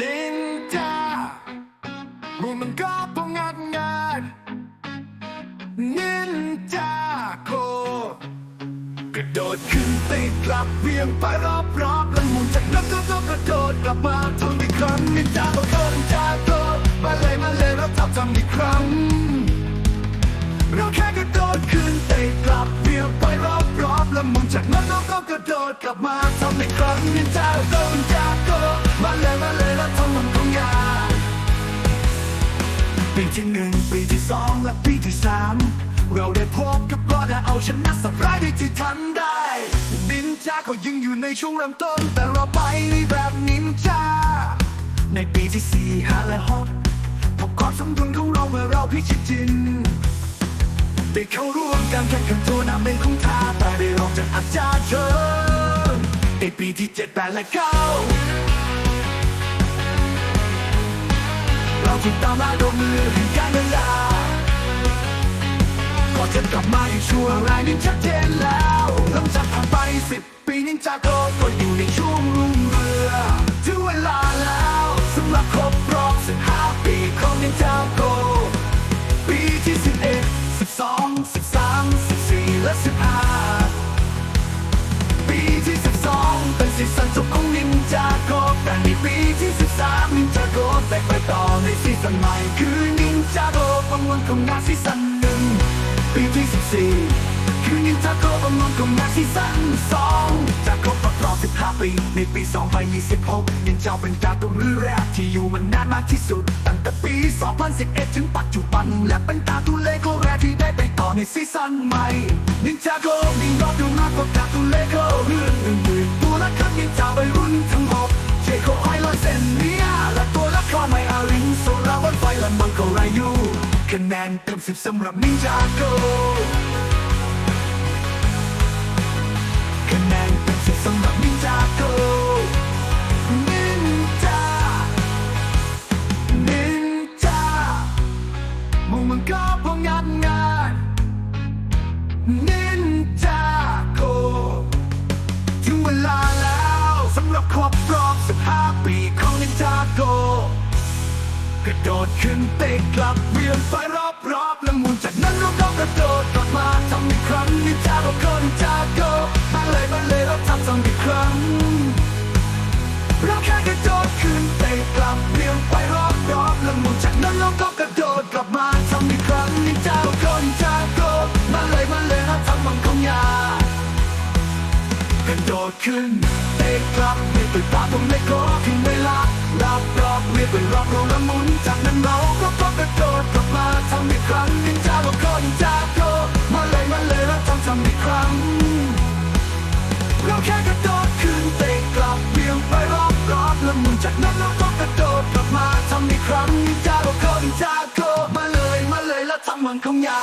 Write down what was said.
นินจามูมันก็ป้องงัดงานนินจาโค กระโดดขึ้นติดกลับเวียงไปรอบรอบๆแล้วหมุนจากนั้นก็ต้องกระโดดกลับมาทำอีกครั้งนินจาโคนินจาโคมาเลยมาเลยแล้วทำทำอีกครั้ง เราแค่กระโดดขึ้นเตะกลับเวียงไปรอบรอบๆแล้วหมุนจากนั้นเราก็กระโดดกลับมาทำอีกครั้งนินจาโกนินจาโกมาเลยมา ปีที่หนึ่งปีที่สองและปีที่สามเราได้พบกับก็ได้เอาชนะสับรายได้ที่ทันได้นินจาก็ยังอยู่ในช่วงเริ่มต้น แต่เราไปในแบบนินจา ในปีที่สี่ห้าและหกพบความสมดุลของเราเมื่อเราพิชิตจินได้เข้าร่วมการแข่งขันทัวนาเมนของท้าแต่ได้รองจากอาจารย์เชิญในปีที่เจ็ดแปดและเก้า เราถูกตามล่าโดนมือแห่งการเวลาก่อนจะกลับมาอีกชั่วรายนี้ชัดเจนแล้วหลังจากผ่านไปสิบปีนินจาโกก็อยู่ในช่วงรุ่งเรืองถึงเวลาแล้วสำหรับครบรอบสิบห้าปีของนินจาโกปีที่สิบเอ็ดสิบสองสิบสามสิบสี่และสิบห้าปีที่สิบสองเป็นซีซั่นจบของนินจาโกแต่ในปีที่สิบสามนินจาโกแตกไปต่อในันใหม่คือนินจาโกประมวลของงานซีซั่นหนึ่งปีที่สิบสี่คือนินจาโกประมวลของงานซีซั่นสองจากครบรอบ15ปีในปี2026นินจาเป็นการตูนเรื่อแรกที่อยู่มานนานมากที่สุด ตั้งแต่ปี 2011 ถึงปัจจุบัน และเป็นกาตูนเลโก้แรกที่ได้ไปต่อในซีซั่นใหม่นินจาโกมีรอ คะแนนเต็มสิบสำหรับนินจาโกคะแนนเต็มสิบสำหรับนินจาโกนินจา นินจา มุ่งมันก็พองานงานนิ ดขึ้นเตะกลับเวียนไฟรอบรอ ดขึ้นเตะกลับเรียกไปตาตรงเล็กก็ถึงเวลารับรอบเรียกไปรอบโรงล้วหมุนจากนั้นเราก็ต้องกระโดดกลับมาทำอีกครั้งนินจาโกโกนินจาโกมาเลยมาเลยแล้วทำทำอีกครั้ง เราแค่กระโดดขึ้นเตะกลับเบี่ยงไปรอบรอบล้วหมุนจากนั้นเราก็กระโดดกลับมาทำอีกครั้งนินจาโกโกนินจาโกมาเลยมาเลยแล้วทำมันของยา